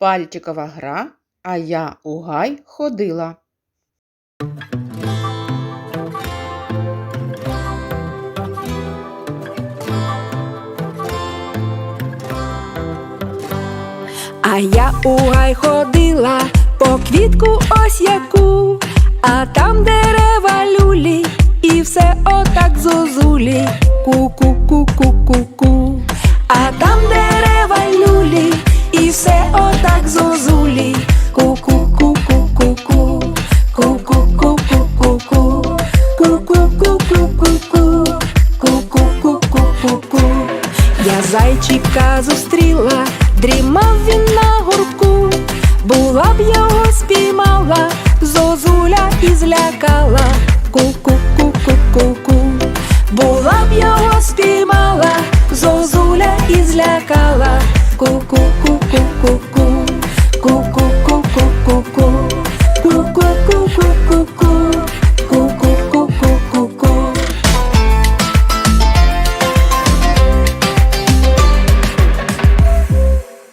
Пальчикова гра, а я у гай ходила. А я у гай ходила по квітку ось яку, а там дерева люлі, і все отак зозулі. Ку-ку-ку-ку-ку-ку. Ку-ку-ку-ку, ку-ку-ку-ку-ку-ку. Я зайчика зустріла, дрімав він на горку, була б його спіймала, зозуля і злякала, ку-ку-ку-ку-ку-ку, була б його спіймала, зозуля і злякала, Ку-ку-ку-ку-ку-ку.